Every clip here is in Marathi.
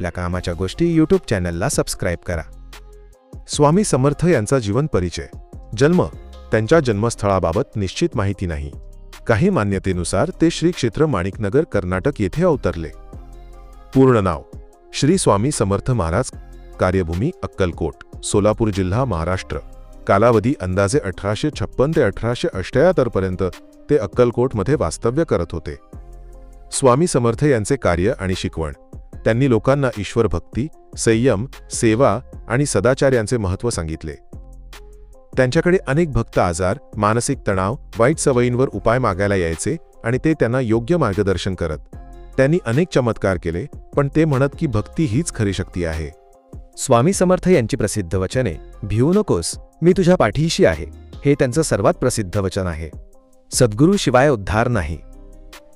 आपल्या कामाच्या गोष्टी यूट्यूब चॅनलला सबस्क्राईब करा. स्वामी समर्थ यांचा जीवन परिचय. जन्म. त्यांच्या जन्मस्थळाबाबत निश्चित माहिती नाही. काही मान्यतेनुसार ते श्री क्षेत्र माणिकनगर कर्नाटक येथे अवतरले. पूर्ण नाव. श्री स्वामी समर्थ महाराज कार्यभूमी अक्कलकोट सोलापूर जिल्हा महाराष्ट्र. कालावधी अंदाजे अठराशे छप्पन ते अठराशे अष्ट्याहत्तरपर्यंत ते अक्कलकोटमध्ये वास्तव्य करत होते. स्वामी समर्थ यांचे कार्य आणि शिकवण. त्यांनी लोकांना ईश्वर भक्ती संयम सेवा आणि सदाचार यांचे महत्त्व सांगितले. त्यांच्याकडे अनेक भक्त आजार मानसिक तणाव वाईट सवयींवर उपाय मागायला यायचे आणि ते त्यांना योग्य मार्गदर्शन करत. त्यांनी अनेक चमत्कार केले पण ते म्हणत की भक्ती हीच खरी शक्ती आहे. स्वामी समर्थ यांची प्रसिद्ध वचने भिवू नकोस मी तुझ्या पाठीशी आहे हे त्यांचं सर्वात प्रसिद्ध वचन आहे. सद्गुरू शिवाय उद्धार नाही.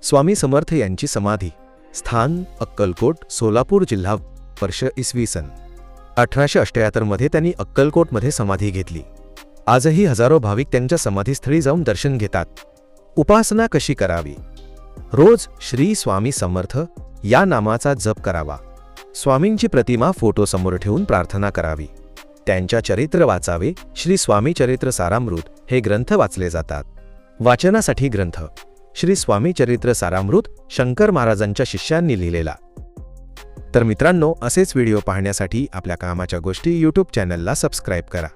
स्वामी समर्थ यांची समाधी स्थान अक्कलकोट सोलापूर जिल्हा वर्ष इसवी सन. अठराशे अठ्ठ्याहत्तरमध्ये त्यांनी अक्कलकोटमध्ये समाधी घेतली. आजही हजारो भाविक त्यांच्या समाधीस्थळी जाऊन दर्शन घेतात. उपासना कशी करावी? रोज श्री स्वामी समर्थ या नामाचा जप करावा. स्वामींची प्रतिमा फोटोसमोर ठेवून प्रार्थना करावी. त्यांच्या चरित्र वाचावे. श्री स्वामी चरित्र सारामृत हे ग्रंथ वाचले जातात. वाचनासाठी ग्रंथ श्री स्वामी चरित्र सारामृत शंकर महाराजांच्या शिष्यांनी लिहिलेला. तर मित्रांनो असेच व्हिडिओ पाहण्यासाठी आपल्या कामाच्या गोष्टी यूट्यूब चॅनलला सबस्क्राईब करा.